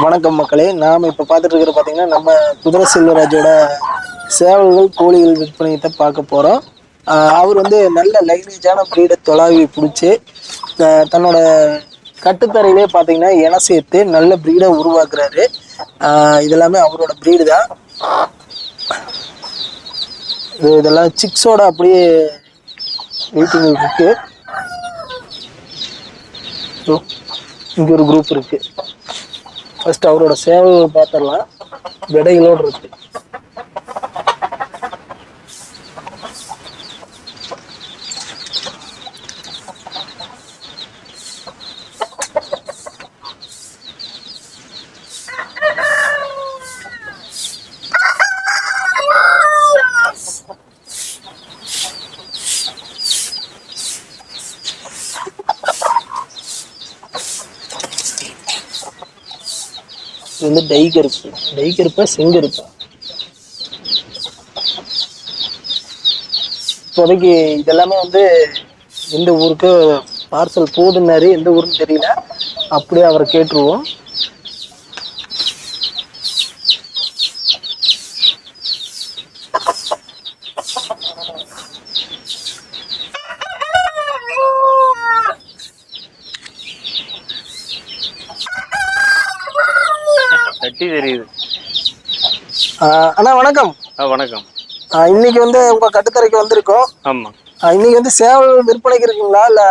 வணக்கம் மக்களே. நாம் இப்போ பார்த்துட்டு இருக்கிற பார்த்தீங்கன்னா நம்ம குதிரை செல்வராஜோட சேவல்கள் கோழிகள் விற்பனையத்தை பார்க்க போகிறோம் அவர் வந்து நல்ல லைனேஜான ப்ரீடை தொலாவி பிடிச்சி தன்னோட கட்டுத்தரையிலே பார்த்தீங்கன்னா இன சேர்த்து நல்ல ப்ரீடை உருவாக்குறாரு. இதெல்லாமே அவரோட ப்ரீடு தான். இது இதெல்லாம் சிக்ஸோட அப்படியே வெயிட்டிங் இருக்கு. இங்கே ஒரு குரூப் இருக்குது ஃபர்ஸ்ட் அவரோட சேவை பார்த்துடலாம் விடைகளோடு இருக்கு. இது வந்து டை கருப்பு டை கருப்பா செங்கருப்பா இப்போதைக்கு இதெல்லாமே வந்து எந்த ஊருக்கு பார்சல் போகுதுன்னாரு எந்த ஊருன்னு தெரியல. அப்படியே அவரை கேட்டுருவோம். தட்டி தெரியுது. அண்ணா வணக்கம். ஆ வணக்கம். இன்னைக்கு வந்து உங்க கட்டுத்தரைக்கு வந்திருக்கோம். ஆமாம் இன்னைக்கு வந்து சேவை விற்பனைக்கு இருக்குங்களா இல்ல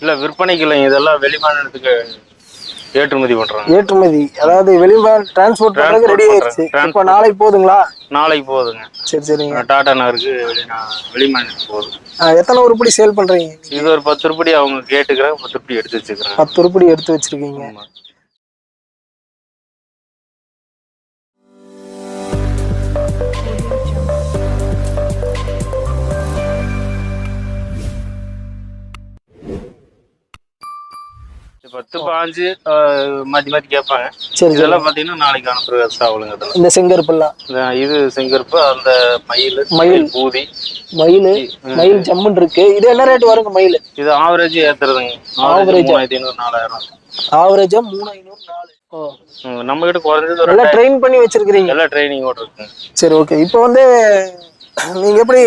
இல்லை விற்பனைக்கு இல்லைங்க. இதெல்லாம் வெளிமாநிலத்துக்கு ஏற்றுமதி பண்ணுறாங்க ஏற்றுமதி அதாவது வெளிமா டிரான்ஸ்போர்ட் பண்றதுக்கு ரெடி ஆயிடுச்சு. இப்போ நாளைக்கு போகுதுங்களா நாளைக்கு போகுதுங்க சரி சரிங்க. டாடா நகருக்கு வெளிமாநிலத்துக்கு ஆஹ் எத்தனை உருப்படி சேல் பண்றீங்க? இது ஒரு பத்து ரூபாய் அவங்க கேட்டுக்கிறாங்க பத்து ரூபாய் எடுத்து வச்சுக்கிறாங்க. பத்து உருப்படி எடுத்து வச்சிருக்கீங்க. பத்து பாஞ்சு மாத்தி மாத்தி கேட்பாங்க. சரி இதெல்லாம் பாத்தீங்கன்னா நாளைக்கு அனுப்புற சாவலுங்க இந்த செங்கருப்பெல்லாம். இந்த இது செங்கருப்பு அந்த மயில் மயில். பூதி. மயில் மயில் ஜம்முன் இருக்கு. இது என்ன ரேட் வருங்க மயில்? இது ஆவரேஜ் ஏத்துறதுங்க. ஆவரேஜ் மூணாயிரத்தி ஐநூறு நாலாயிரம். ஆவரேஜா மூணு ஐநூறு நாலு. நம்ம கிட்ட குறைஞ்சது நல்லா ட்ரெயின் பண்ணி வச்சிருக்கிறீங்க. எல்லா ட்ரைனிங்கோட இருக்குங்க சரி ஓகே இப்போ வந்து நீங்க எப்படி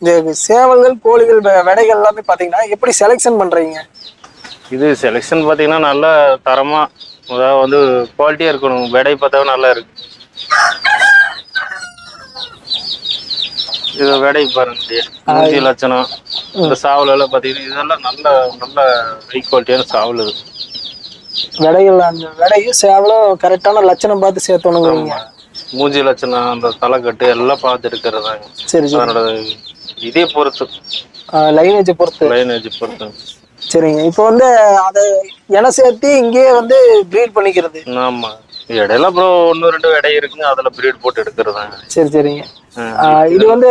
இந்த சேவல்கள் கோழிகள் விடைகள் எல்லாமே பாத்தீங்கன்னா எப்படி செலெக்ஷன் பண்றீங்க? இது செலெக்ஷன் பார்த்தீங்கன்னா நல்ல தரமா அதாவது வந்து குவாலிட்டியா இருக்கணும். விடை பார்த்தா நல்லா இருக்கு. இது விடை பாருங்க. மூஞ்சி லட்சணம். இந்த சாவல் எல்லாம் பார்த்தீங்கன்னா இதெல்லாம் நல்ல நல்ல ஹை குவாலிட்டியான சாவல் இது. விடைகள் அந்த விடையும் சேவலும் கரெக்டான லட்சணம் பார்த்து சேர்த்தணுங்கிறீங்க. மூஞ்சி லட்சணம் அந்த தலைக்கட்டு எல்லாம் பார்த்து இருக்கிறதாங்க சரி சரி. அதனோட இதே பொறுத்து. லைனேஜை பொறுத்து. லைனேஜ் பொறுத்து. சரிங்க. இப்போ வந்து அதை இன சேர்த்து இங்கேயே வந்து ப்ரீட் பண்ணிக்கிறது. ஆமா. இடையில அப்புறம் ஒன்று ரெண்டு விடை இருக்குங்க. அதில் பிரீட் போட்டு எடுக்கிறதாங்க சரி சரிங்க. இது வந்து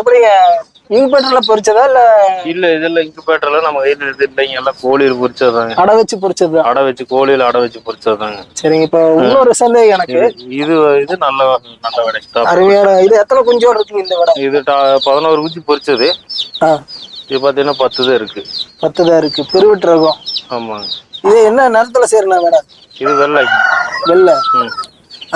எப்படிங்க? இங்பேட்டர்ல பொரிச்சதா இல்ல? இல்ல இதெல்லாம் இன்குபேட்டர்ல நம்ம கையில இது இல்லைங்க. எல்லாம் கோழியில் பொரிச்சதாங்க அடை வச்சு பொரிச்சதா அடை வச்சு கோழியில அடை வச்சு பொரிச்சதாங்க சரிங்க. இப்போ இன்னொரு சந்தேகம் எனக்கு. இது இது நல்ல நல்ல விடை. அருமையான இது எத்தனை குஞ்சோட இருக்குங்க இந்த விடை? இது பதினோரு குச்சி பொரிச்சது இது பாத்தீங்கன்னா பத்து தான் இருக்கு. பத்து தான் இருக்கு. பெருவிட்டு ரகம் ஆமாங்க. இது என்ன நிறத்துல சேருண்ணா விடை இது வெள்ளை. வெள்ளை. ம்.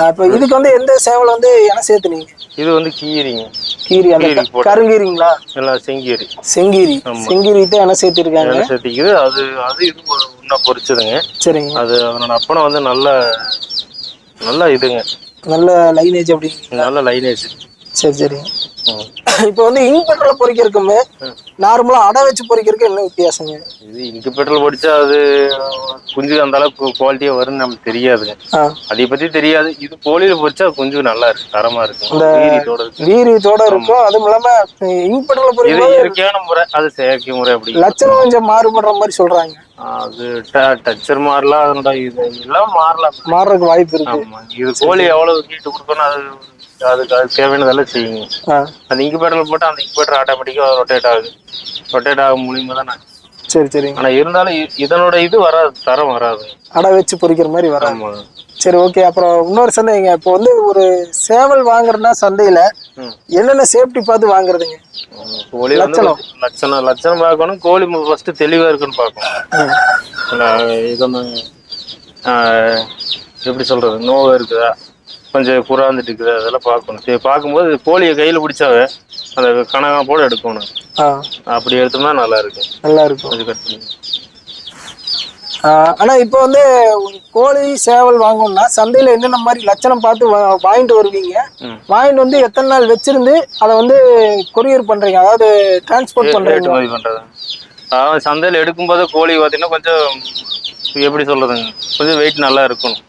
இப்போ இதுக்கு வந்து எந்த சேவல் வந்து இன சேர்த்துனீங்க? இது வந்து கீரிங்க. கீரி அந்த. கருங்கீரிங்களா? எல்லாம் செங்கீரி. செங்கீரி. செங்கீரி தான் இன சேர்த்திருக்காங்க. எல்லாம் சேர்த்திக்குது. அது அது இது இன்னும் பொரிச்சதுங்க. சரிங்க. அது அவனோட அப்பனை வந்து நல்ல நல்ல இதுங்க. நல்ல லைனேஜ் அப்படிங்க நல்ல லைனேஜ் சரி சரிங்க இப்போ வந்து இங்பேட்டர்ல பொரிக்கிறதுக்குமே நார்மலா அடை வச்சு பொரிக்கிறதுக்கு என்ன வித்தியாசங்க? இது இன்குபேட்டர்ல படிச்சா அது குஞ்சு அந்த அளவுக்கு குவாலிட்டியா வரும்னு நமக்கு தெரியாதுங்க அதை பத்தி தெரியாது. இது கோழியில பொரிச்சா கொஞ்சம் நல்லா இருக்கு தரமா இருக்கு. வீரியத்தோட இருக்கு வீரியத்தோட இருக்கும். அதுவும் இல்லாம இங்பேட்டர்ல இது பொரிக்கும் இயற்கையான முறை அது செயற்கை முறை அப்படி. லட்சணம் கொஞ்சம் மாறுபடுற மாதிரி சொல்றாங்க. அது டச்சர் மாறலாம் அதனோட இது எல்லாம் மாறலாம். மாறுறதுக்கு வாய்ப்பு இருக்கு. இது கோழி எவ்வளவு ஹீட் கொடுக்கணும் அது அதுக்கு அது தேவையானதெல்லாம் செய்யுங்க. ஆ. அந்த இன்குபேட்டர்ல போட்டு அந்த இன்குபேட்டர் ஆட்டோமேட்டிக்கா ரொட்டேட் ஆகுது. ரொட்டேட் ஆகும் மூலியமா தான். நான் சரி. சரிங்க ஆனா இருந்தாலும் இதனோட இது வராது தரம் வராது. அடை வச்சு பொரிக்கிற மாதிரி வர ஆமா. சரி ஓகே அப்புறம் இன்னொரு சந்தேகங்க. இப்போ வந்து ஒரு சேவல் வாங்குறதுனா சந்தையில. என்னென்ன சேஃப்டி பார்த்து வாங்குறதுங்க. கோழி வந்து லட்சணம். லட்சணம் பார்க்கணும். கோழி ஃபர்ஸ்ட் தெளிவா இருக்குன்னு பார்க்கணும். இதொன்னு எப்படி சொல்றது? நோவு இருக்குதா? கொஞ்சம் குறாந்துட்டு இருக்குதா அதெல்லாம் பார்க்கணும். சரி பார்க்கும்போது கோழியை கையில் பிடிச்சாவே அந்த கனகா போல எடுக்கணும். அப்படி எடுத்தோம்னா நல்லா இருக்கும். நல்லா இருக்கும். கொஞ்சம் கட் பண்ணி. ஆ, ஆனா இப்போ வந்து கோழி சேவல் வாங்கணும்னா சந்தையில என்னென்ன மாதிரி லட்சணம் பார்த்து வாங்கிட்டு வருவீங்க. வாங்கிட்டு வந்து எத்தனை நாள் வச்சிருந்து அதை வந்து கொரியர் பண்றீங்க? அதாவது டிரான்ஸ்போர்ட் பண்றது. அதாவது சந்தையில் எடுக்கும்போது கோழி பார்த்தீங்கன்னா கொஞ்சம் எப்படி சொல்றதுங்க? கொஞ்சம் வெயிட் நல்லா இருக்கணும்.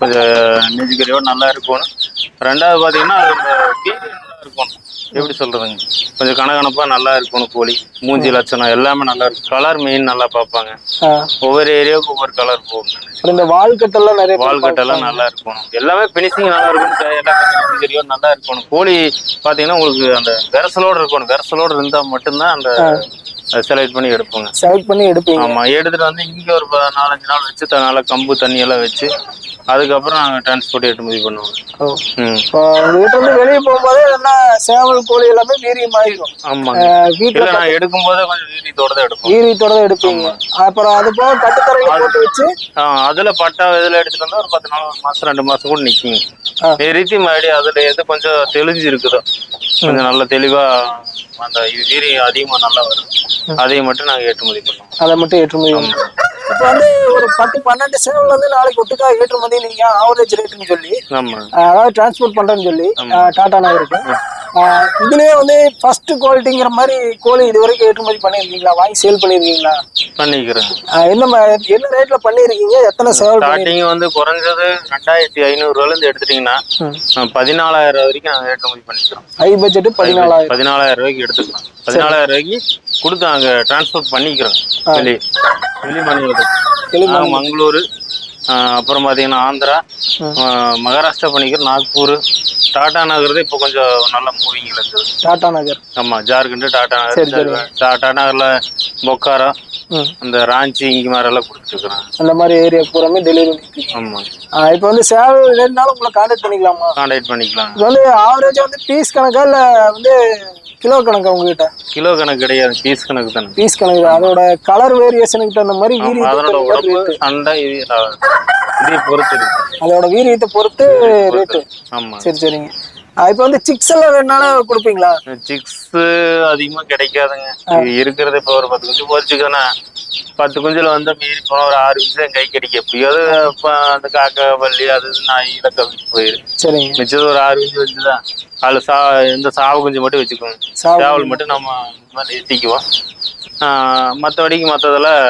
கொஞ்சம் நெஞ்சுக்கறியோட நல்லா இருக்கணும் ரெண்டாவது பார்த்தீங்கன்னா அது இந்த வீரியம் நல்லா இருக்கணும் எப்படி சொல்றதுங்க? கொஞ்சம் கனகனப்பா நல்லா இருக்கணும் கோழி. மூஞ்சி லட்சணம் எல்லாமே நல்லா இருக்கும். கலர் மெயின் நல்லா பார்ப்பாங்க. ஒவ்வொரு ஏரியாவுக்கு ஒவ்வொரு கலர் போகும். இந்த வால் கட்டெல்லாம் நிறைய பேர் வால் கட்டெல்லாம் நல்லா இருக்கணும் எல்லாமே பினிஷிங் நல்லா இருக்கணும் எல்லாம் தெரியும் நல்லா இருக்கணும் கோழி பார்த்தீங்கன்னா உங்களுக்கு அந்த விரசலோடு இருக்கணும். விரசலோடு இருந்தால் மட்டும்தான் அந்த செலக்ட் பண்ணி எடுப்போங்க. செலக்ட் பண்ணி எடுப்பீங்க. ஆமா எடுத்துட்டு வந்து இங்க ஒரு நாலஞ்சு நாள் வச்சு தனால கம்பு தண்ணி எல்லாம் வச்சு அதுக்கப்புறம் நாங்கள் டிரான்ஸ்போர்ட் ஏற்றுமதி பண்ணுவோம் இப்போ உங்க வீட்டுல இருந்து வெளியே போகும்போதே என்ன சேவல் கோழி எல்லாமே வீரியம் ஆயிடும் ஆமாங்க. வீட்டுல நான் எடுக்கும்போதே கொஞ்சம் வீரியத்தோட தான் எடுப்போம். வீரியத்தோட தான் எடுப்பீங்க. அப்புறம் அது போக கட்டுத்தரையில போட்டு வச்சு அதுல பட்டா இதுல எடுத்துட்டு வந்தா ஒரு பத்து நாள் ஒரு மாசம் ரெண்டு மாசம் கூட நிக்குங்க. ஆ. நிறுத்தி மறுபடியும் அதுல எது கொஞ்சம் தெளிஞ்சு இருக்குதோ. கொஞ்சம் நல்ல தெளிவா அந்த வீரியம் அதிகமா நல்லா வரும். அதை மட்டும் நாங்க ஏற்றுமதி பண்ணுவோம் அதை மட்டும் ஏற்றுமதி. இப்போ வந்து ஒரு பத்து பன்னெண்டு சேவல் வந்து நாளைக்கு ஒட்டுக்கா ஏற்றுமதி நீங்க ஆவரேஜ் ரேட்டுன்னு சொல்லி அதாவது டிரான்ஸ்போர்ட் பண்றேன்னு சொல்லி டாடா நகருக்கு. இதுலயே வந்து ஃபர்ஸ்ட் குவாலிட்டிங்கிற மாதிரி கோழி இது வரைக்கும் ஏற்றுமதி பண்ணிருக்கீங்களா வாங்கி சேல் பண்ணிருக்கீங்களா பண்ணிக்கிறேன். என்ன என்ன ரேட்ல பண்ணிருக்கீங்க எத்தனை சேவல் ஸ்டார்டிங் வந்து குறைஞ்சது ரெண்டாயிரத்தி ஐநூறு ரூபாயில இருந்து எடுத்துட்டீங்கன்னா பதினாலாயிரம் வரைக்கும் நாங்க ஏற்றுமதி பண்ணிக்கிறோம். ஹை பட்ஜெட் பதினாலாயிரம். பதினாலாயிரம் ரூபாய்க்கு எடுத்துக்கலாம். பதினாலாயிரம் ரூபாய்க்கு கொடுத்து நாங்க டிரான்ஸ்போர்ட் பண்ணிக்கிறோம் வெளி வெளி மாநிலத்துக்கு. வெளி நாங்க மங்களூர் அப்புறம் பார்த்தீங்கன்னா ஆந்திரா மகாராஷ்டிரா பண்ணிக்கிறோம் நாக்பூர். டாடா நகர் இப்போ கொஞ்சம் நல்ல மூவிங்கில் இருக்குது டாடா நகர். ஆமா ஜார்க்கண்ட் டாடா நகர் டாடா நகர்ல பொக்காரோ. அந்த ராஞ்சி இங்க மாதிரி எல்லாம் கொடுத்துருக்குறேன் அந்த மாதிரி ஏரியா பூராமே டெலிவரி ஆமா. இப்போ வந்து சேவல் வேணுனாலும் உங்களை கான்டாக்ட் பண்ணிக்கலாமா? கான்டாக்ட் பண்ணிக்கலாம். இது வந்து ஆவரேஜா வந்து பீஸ் கணக்கா இல்ல வந்து கிலோ கணக்கா உங்ககிட்ட? கிலோ கணக்கு கிடையாது. பீஸ் கணக்கு தானே. பீஸ் கணக்கு தான். அதோட கலர் வேரியேஷனுக்கு தகுந்த மாதிரி அதனோட உடம்பு சண்டை இது இதை பொறுத்து இருக்கு. அதோட வீரியத்தை பொறுத்து ரேட்டு ஆமா. சரி சரிங்க. இப்போ வந்து சிக்ஸ் எல்லாம் வேணாலும் கொடுப்பீங்களா? சிக்ஸ் அதிகமா கிடைக்காதுங்க. இருக்கிறது இப்போ ஒரு பத்து குஞ்சு பொறிச்சுக்கன்னா பத்து குஞ்சுல வந்து மீறி போன ஒரு ஆறு குஞ்சு கை கிடைக்கும் எப்படியாவது அந்த காக்கா பள்ளி அது இது நாய் இதை கவிச்சு போயிரு சரிங்க. மிச்சது ஒரு ஆறு குஞ்சு வச்சுதான். அதுல சா இந்த சாவு குஞ்சு மட்டும் வச்சுக்கோங்க சாவு சேவல் மட்டும் நம்ம இந்த மாதிரி ஏற்றிக்குவோம் மற்றபடிக்கு மற்றதெல்லாம்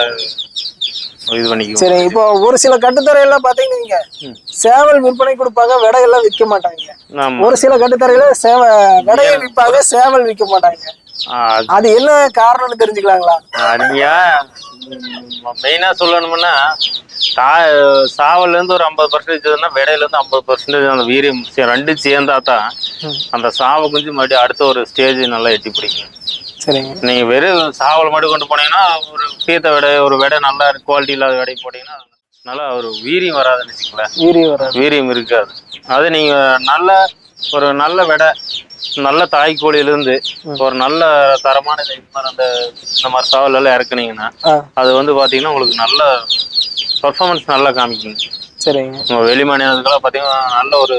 இது பண்ணிக்குவோம் சரி இப்போ ஒரு சில கட்டுத்தரையெல்லாம் பாத்தீங்கன்னா நீங்க சேவல் விற்பனை கொடுப்பாங்க விடையெல்லாம் விற்க மாட்டாங்க. ஒரு சில கட்டுத்தரையில சேவ விடையை விற்பாங்க சேவல் விற்க மாட்டாங்க. அது என்ன காரணம்னு தெரிஞ்சுக்கலாங்களா? அருமையா. மெயினா சொல்லணும்னா தா சாவல்ல இருந்து ஒரு ஐம்பது பர்சன்டேஜ் விடையில இருந்து ஐம்பது பர்சன்டேஜ் அந்த வீரியம் சே- ரெண்டு சேர்ந்தா தான். அந்த சாவை குஞ்சு மறுபடியும் அடுத்த ஒரு ஸ்டேஜ் நல்லா எட்டி பிடிக்கும். சரிங்க. நீங்க வெறும் சாவல் மட்டும் கொண்டு போனீங்கன்னா ஒரு சீத்த விடை ஒரு விடை நல்லா குவாலிட்டி இல்லாத விடை போட்டீங்கன்னா நல்லா ஒரு வீரியம் வராதுன்னு வச்சுக்கோங்களேன். வீரியம் வராது. வீரியம் இருக்காது. அது நீங்க நல்ல ஒரு நல்ல விடை நல்ல தாய்க்கோழியிலிருந்து ஒரு நல்ல தரமான அந்த இந்த மாதிரி சாவல் எல்லாம் இறக்குனீங்கன்னா அது வந்து பாத்தீங்கன்னா உங்களுக்கு நல்ல பர்ஃபார்மன்ஸ் நல்லா காமிக்குங்க. சரிங்க. உங்க வெளி மாநிலத்துக்கெல்லாம் பாத்தீங்கன்னா நல்ல ஒரு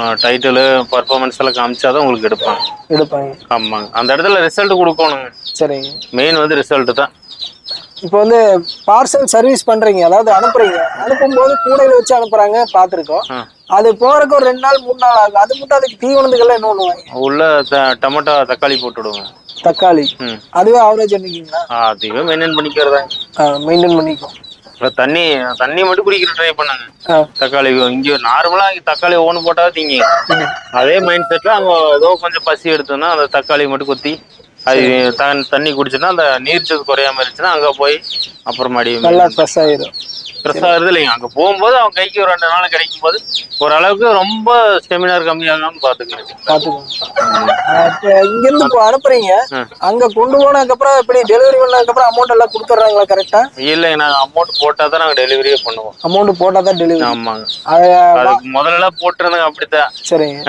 டைட்டிலு பர்ஃபார்மன்ஸ் எல்லாம் காமிச்சாதான் உங்களுக்கு எடுப்பாங்க. எடுப்பாங்க. ஆமாங்க. அந்த இடத்துல ரிசல்ட் கொடுக்கணுங்க. சரிங்க. மெயின் வந்து ரிசல்ட் தான். இப்போ வந்து பார்சல் சர்வீஸ் பண்றீங்க அதாவது அனுப்புறீங்க. அனுப்பும்போது கூடையில வச்சு அனுப்புறாங்க பார்த்துருக்கோம். அது போறதுக்கு ஒரு ரெண்டு நாள் மூணு நாள் ஆகும். அது மட்டும் அதுக்கு தீவனத்துக்கெல்லாம் என்ன பண்ணுவாங்க? உள்ள த- டொமேட்டோ தக்காளி போட்டு விடுவோங்க. தக்காளி. அதுவே ஆவரேஜ் பண்ணிக்கிங்களா அதுவே மெயின்டைன் பண்ணிக்கிறதாங்க. மெயின்டைன் பண்ணிக்கும் தண்ணி தண்ணி மட்டும் குடிக்கிற ட்ரை பண்ணுங்க. தக்காளி இங்க நார்மலா தக்காளி ஒன்று போட்டா திங்க. அதே மைண்ட் செட்ல அங்க ஏதோ கொஞ்சம் பசி எடுத்தோம்னா அந்த தக்காளி மட்டும் குத்தி அது தண்ணி தண்ணி குடிச்சுன்னா அந்த நீர்ச்சத்து குறையாம இருந்துச்சுன்னா அங்க போய் அப்புறமாடி நல்லா ஃப்ரெஷ் ஆயிரும். ஃப்ரெஷ் ஆகுது இல்லைங்க. அங்க போகும்போது அவன் கைக்கு ஒரு ரெண்டு நாள் கிடைக்கும் போது ஓரளவுக்கு ரொம்ப ஸ்டெமினார் கம்மியாகாம பாத்துக்கணும் பார்த்துக்கோங்க இப்போ இங்கேருந்து இப்போ அனுப்புறீங்க. அங்க கொண்டு போனதுக்கப்புறம் இப்படி டெலிவரி பண்ணதுக்கப்புறம் அமௌண்ட் எல்லாம் கொடுத்துட்றாங்களா கரெக்டா இல்லைங்க நாங்க அமௌண்ட் போட்டா தான் நாங்க டெலிவரியே பண்ணுவோம். அமௌண்ட் போட்டால் தான் டெலிவரி ஆமாங்க. அது அதுக்கு முதல்ல போட்டுருந்தாங்க அப்படித்தான். சரிங்க.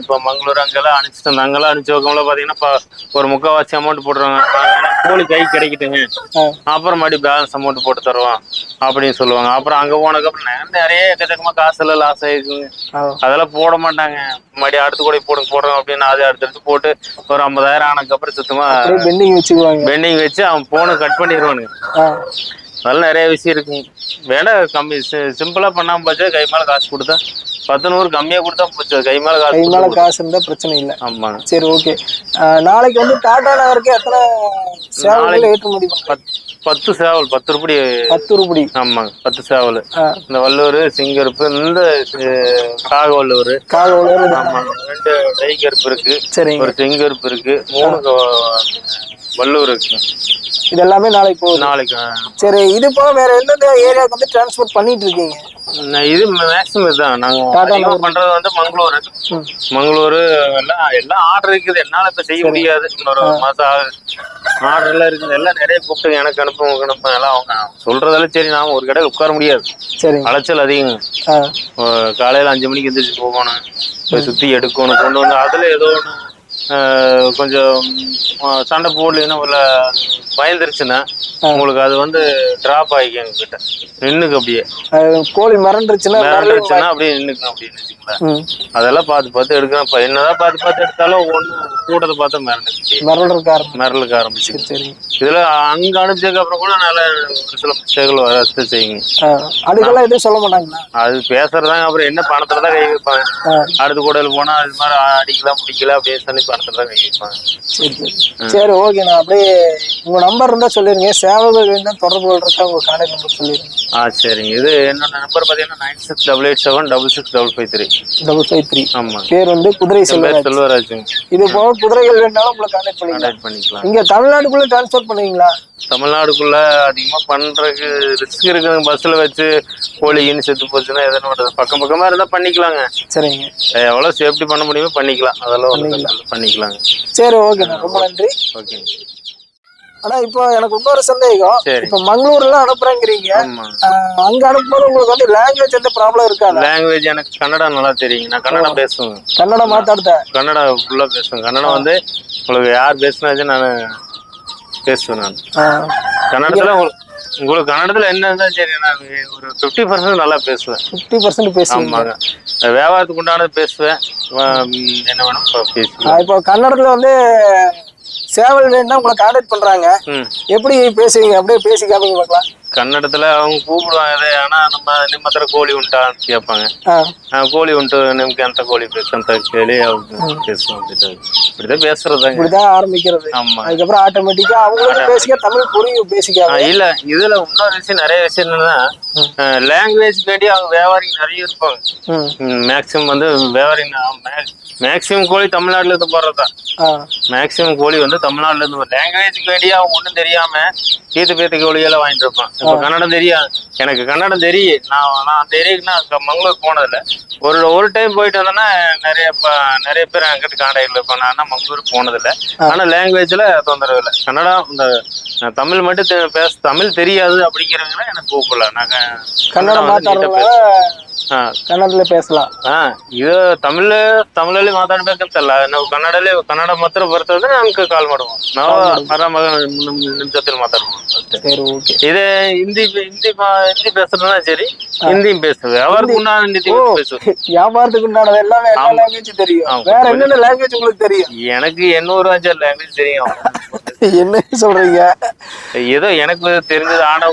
இப்போ மங்களூர் அங்கெல்லாம் அனுப்பிச்சிட்டு அங்கெல்லாம் அனுப்பிச்சு வைக்கும்போது பார்த்தீங்கன்னா ஒரு முக்கால்வாசி அமௌண்ட் போட்டுருவாங்க. கோழி கை கிடைக்குதுங்க ஆ. அப்புறம் மறுபடியும் பேலன்ஸ் அமௌண்ட் போட்டு தருவோம் அப்படின்னு சொல்லுவாங்க. அப்புறம் அங்க போனதுக்கப்புறம் நெ- நிறைய எக்கச்சக்கமா காசு எல்லாம் லாஸ் ஆயிருக்குங்க அதெல்லாம் போட மாட்டாங்க. மறுபடியும் அடுத்த கோழி போடுங்க போடுறோம் அப்படின்னு அதை அடுத்து அடுத்து போட்டு ஒரு ஐம்பதாயிரம் ஆனதுக்கப்புறம் சுத்தமா அப்படியே பெண்டிங் வச்சுக்குவாங்க. பெண்டிங் வச்சு அவன் போனை கட் பண்ணிடுவானுங்க அதெல்லாம் நிறைய விஷயம் இருக்குங்க வேணா கம்மி சிம்பிளா பண்ணாம போச்சு கை மேல காசு கொடுத்தா? பத்து நூறு கம்மியா கொடுத்தா போச்சு? கை மேல காசு கை மேல காசு இருந்தா பிரச்சனை இல்லை. ஆமாங்க சரி ஓகே நாளைக்கு வந்து டாடா நகருக்கு எத்தனை நாளைக்கு- ஏற்றுமதி பத்து சேவல் பத்து ரூபாய் பத்து ரூபடி. ஆமாங்க பத்து சேவல். இந்த வல்லூர் சிங்கருப்பு இந்த காகவல்லூர். கால் உலர் ஆமாங்க ரெண்டு டைகருப்பு இருக்கு. சரிங்க. ஒரு செங்கருப்பு இருக்கு. மூணு இருக்கு. இது எல்லாமே நாளைக்கு போகுது. நாளைக்கு சரி இது போக வேற எந்தெந்த ஏரியாவுக்கு வந்து டிரான்ஸ்போர்ட் பண்ணிட்டு இருக்கீங்க? இது மேக்ஸிமம் இதுதான். நாங்க டாடா அதிகமா பண்றது வந்து மங்களூர். மங்களூர் எல்லாம் எல்லாம் ஆர்டர் இருக்குது. என்னால இப்ப செய்ய முடியாது. இன்னொரு மாசம் ஆகுது. ஆர்டர் எல்லாம் இருக்குது. எல்லாம் நிறைய கூப்பிட்டு எனக்கு அனுப்பு உனக்கு அனுப்பு எல்லாம் அவங்க சொல்றதெல்லாம் சரி நாம ஒரு கடையில் உட்கார முடியாது. சரிங்க அலைச்சல் அதிகம். காலையில அஞ்சு மணிக்கு எந்திரிச்சு போகணும். போய் சுத்தி எடுக்கணும் கொண்டு வந்து அதுல ஏதோ அஹ், கொஞ்சம் சண்டை போடலைன்னா உள்ள பயந்துருச்சுன்னா உங்களுக்கு அது வந்து டிராப் ஆகிக்கும் எங்க கிட்ட நின்னுக்கு அப்படியே. கோழி மிரண்டுருச்சுன்னா மிரண்டுருச்சுன்னா அப்படியே நின்னுக்கும் அப்படின்னு அதெல்லாம் பார்த்து பார்த்து எடுக்கணும் இப்ப என்னதான் பார்த்து பார்த்து எடுத்தாலும் ஒண்ணு கூட்டத்தை பார்த்தா மிரண்டுச்சு மிரண்டுறதுக்கு ஆரம்பி மிரலுக்கு ஆரம்பிச்சு சரி இதுல அங்க அனுப்பிச்சதுக்கு அப்புறம் கூட நல்ல ஒரு சில மிஸ்டேக்கள் வரத்து செய்யுங்க. அதுக்கெல்லாம் எதுவும் சொல்ல மாட்டாங்களா? அது பேசுறதாங்க அப்புறம் என்ன பணத்துல தான் கை வைப்பாங்க. அடுத்த கூடையில் போனா அது மாதிரி அடிக்கலாம் பிடிக்கல அப்படியே சொல்லி சரி சரி. சரி ஓகே நான் அப்படியே உங்க நம்பர் இருந்தா சொல்லிருங்க. சேவல்கள் வேணும் தொடர்பு கொள்றதுக்கு உங்க கான்டாக்ட் நம்பர் சொல்லிருங்க. ஆ சரிங்க. இது என்னோட நம்பர் பாத்தீங்கன்னா nine six double eight seven double six double five three double five three ஆமா. பேர் வந்து குதிரை செல்வராஜ் பேர் செல்வராஜுங்க. இது போக குதிரைகள் வேணாலும் உங்களை கான்டாக்ட் பண்ணிக்கலாம். பண்ணிக்கலாம். இங்க தமிழ்நாட்டுக்குள்ள டிரான்ஸ்போர்ட் பண்ணுவீங்களா? தமிழ்நாடுக்குள்ள அதிகமா பண்றதுக்கு ரிஸ்க் இருக்குதுங்க. பஸ்ல வச்சு கோழின்னு செத்து போச்சுன்னா எதனா பக்கம் பக்கமா இருந்தா பண்ணிக்கலாங்க. சரிங்க. எவ்வளவு சேஃப்டி பண்ண முடியுமோ பண்ணிக்கலாம். அதெல்லாம். பண்ணிக்கலாங்க. சரி ஓகேண்ணா ரொம்ப நன்றி. ஓகே. ஆனா இப்போ எனக்கு இன்னொரு சந்தேகம். இப்போ மங்களூர்ல அனுப்புறேங்கிறீங்க. அங்க அனுப்பும்போது உங்களுக்கு வந்து லாங்குவேஜ் எந்த ப்ராப்ளம் இருக்காதா? லாங்குவேஜ் எனக்கு கன்னடா நல்லா தெரியுங்க நான் கன்னடம் பேசுவேன். கன்னட மாத்தாடுத? கன்னடா ஃபுல்லா பேசுவேன். கன்னடம் வந்து உங்களுக்கு யார் பேசினாச்சும் நான் பேசுவேன் நான். கன்னடத்துல உங்களுக்கு உங்களுக்கு கன்னடத்துல என்ன சரி நான் ஒரு ஃபிஃப்டி பர்சன்ட் நல்லா பேசுவேன். ஃபிஃப்டி பர்சன்ட் பேசுவீங்க. வியாபாரத்துக்கு உண்டானது பேசுவேன். என்ன வேணும் பேசுவேன் இப்போ கன்னடத்துல வந்து சேவல் வேணும்னா உங்களை கான்டாக்ட் பண்றாங்க. ம். எப்படி பேசுவீங்க? அப்படியே பேசி காமிங்க பார்க்கலாம். கன்னடத்துல அவங்க கூப்பிடுவாங்க ஆனால் ನಮ್ಮ ನಿಮ್ಮ ಹತ್ರ ಕೋಳಿ ಉಂಟಾ ಅಂತ கோழி உண்டு நமக்கு எந்த கோழி பேசு ಅಂತ கேளி அவங்க பேசுவோம் இப்படிதான் பேசுறதாங்க இப்படிதான் ஆரம்பிக்கிறது. ஆமா. அதுக்கப்புறம் ஆட்டோமேட்டிக்கா அவங்க பேசிக்க தமிழ் புரியும் பேசிக்க. இல்ல இதுல இன்னொரு விஷயம் நிறைய விஷயம் என்னன்னா லாங்குவேஜ் தேடி அவங்க வியாபாரி நிறைய இருப்பாங்க. மேக்சிமம் வந்து வியாபாரிங்க மேக்சிமம் கோழி தமிழ்நாட்டுல இருந்து போறதுதான் மேக்சிமம் கோழி வந்து தமிழ்நாட்டுல இருந்து லாங்குவேஜ் வேண்டிய அவங்க ஒன்றும் தெரியாம கீத்து பேத்து கோழிகளை வாங்கிட்டு இருப்பான் இப்ப கன்னடம் தெரியாது எனக்கு கன்னடம் தெரியும் நான் நான் க- மங்களூர் போனதில்ல. ஒரு ஒரு டைம் போயிட்டு வந்தேன்னா நிறைய நிறைய பேர் அங்கிட்டு காண்டாக்ட்ல இருப்பேன் நான் மங்களூர் போனதில்ல. ஆனா லாங்குவேஜ்ல தொந்தரவு இல்லை. கன்னடம் இந்த தமிழ் மட்டும் பேச தமிழ் தெரியாது அப்படிங்கிறவங்கள எனக்கு கூப்பிடல. நான் க- கன்னடம் வந்து neat ஆ ಮಾತಾಡುವಾಗ பேசுவேன். ಆ, ಕನ್ನಡದಲ್ಲೇ பேசலாம் ಹಾ ಇದು ತಮಿಳ್ ತಮಿಳಲ್ಲಿ ಮಾತಾಡ್ಬೇಕಂತಲ್ಲ ನಾವು ಕನ್ನಡಲ್ಲಿ ಕನ್ನಡ ಮಾತ್ರ ಬರ್ತದ್ರೆ ನಮ್ಗೆ ಕಾಲ್ ಮಾಡುವ ನಾವು ಆರಾಮಾಗಿ ನಿಮ್ ನಿಮ್ ಜೊತೆ ಮಾತಾಡ್ಬೋದು ಅಷ್ಟೇ சரி ஓகே இதே ஹிந்தி ஹிந்தி பா- ஹிந்தி பேசுறதுனா சரி ஹிந்தியும் பேசுவேன் அவருக்கு உண்டான ஹிந்தி பேசுவேன் வியாபாரத்துக்கு உண்டானது எல்லாமே எல்லா லாங்குவேஜ் தெரியும் ஆமா. வேற என்னென்ன லாங்குவேஜ் உங்களுக்கு தெரியும் எனக்கு எண்ணூறு அஞ்சு லாங்குவேஜ் தெரியும் என்ன சொல்றீங்க ஏதோ எனக்கு தெரிஞ்சது ஆனா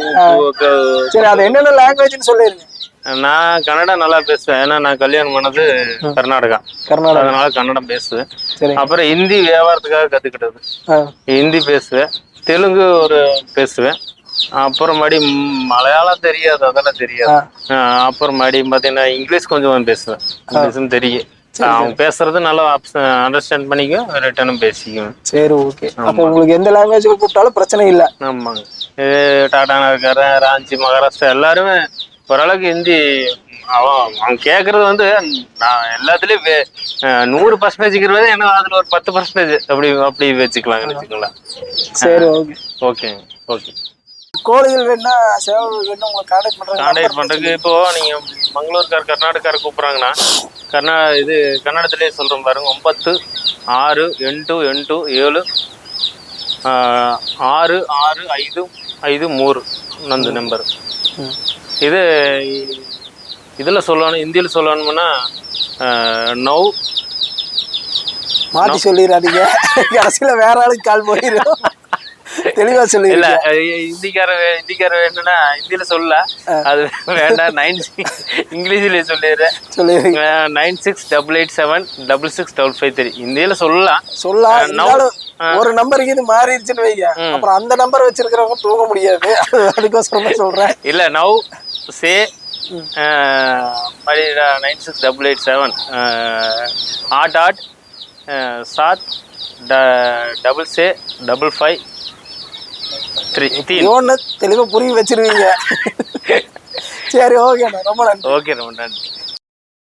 சரி அது என்னென்ன லாங்குவேஜ்னு சொல்லிருங்க நான் கன்னடா நல்லா பேசுவேன். ஏன்னா நான் கல்யாணம் பண்ணது கர்நாடகா. கர்நாடகா. அதனால கன்னடம் பேசுவேன். அப்புறம் ஹிந்தி வியாபாரத்துக்காக கத்துக்கிட்டது. ஹிந்தி பேசுவேன். தெலுங்கு ஒரு பேசுவேன். அப்புறம் மறுபடி ம், மலையாளம் தெரியாது அதெல்லாம் தெரியாது. ஆ. ஆஹ் அப்புறம் மறுபடியும் பார்த்தீங்கன்னா இங்கிலீஷ் கொஞ்சம் பேசுவேன். இங்கிலீஷும் தெரியும். அவங்க பேசுறது நல்லா அண்டர்ஸ்டாண்ட் பண்ணிக்கும் ரிட்டனும் பேசிக்குவேன். சரி ஓகே. அப்போ உங்களுக்கு எந்த லாங்குவேஜ் கூப்பிட்டாலும் பிரச்சனை இல்ல. ஆமாங்க. டாடா நகர் ராஞ்சி மகாராஷ்டிரா எல்லாருமே ஓரளவுக்கு ஹிந்தி அவன் அவன் கேட்கறது வந்து நான் எல்லாத்துலயும் நூறு பர்சன்டேஜ் இருபது ஏன்னா அதுல ஒரு பத்து பர்சன்டேஜ் அப்படி அப்படி வச்சுக்கலாங்கன்னு வச்சுக்கலாம் சரி ஓகே. ஓகேங்க ஓகே. கோழிகள் வேணா சேவை வேணும் உங்களை கான்டாக்ட் பண்ணுறது கான்டாக்ட் பண்ணுறதுக்கு இப்போ நீங்கள் மங்களூர்கார் கர்நாடகார் கூப்பிட்றாங்கன்னா கர்நா இது கன்னடத்துலேயே சொல்கிறோம் பாருங்க ஒன்பத்து ஆறு எட்டு எட்டு ஏழு ஆறு ஆறு ஐந்து ஐந்து மூறு அந்த நம்பர் இது இதில் சொல்லணும் இந்தியில் சொல்லணும்னா நவ். மாத்தி சொல்லிடாதீங்க கடைசியில வேற ஆளுக்கு கால் போயிடும் தெளிவா இல்ல சொல்லிடுங்க ஹிந்திக்கார ஹிந்திக்கார வேணும்னா ஹிந்தியில சொல்ல அது வேண்டாம் நைன் இங்கிலீஷ்ல சொல்லிடுறேன் சொல்லிடுங்க nine six double eight seven double six double five three இந்தியில சொல்லலாம். சொல்லலாம். ஒரு நம்பருக்கு இது மாறிடுச்சுன்னு வைங்க. அப்புறம் அந்த நம்பர் வச்சிருக்கிறவங்க தூங்க முடியாது. அதுக்கோசரம் சொல்றேன். இல்ல நவ் சே மாதிரி nine six double eight seven add ஆட் சாத் டபுள் சே டபுள் ஃபைவ் ஒன்று தெளிவா புரிய வச்சிருவீங்க. சரி ஓகேண்ணா ரொம்ப நன்றி. ஓகே ரொம்ப நன்றி.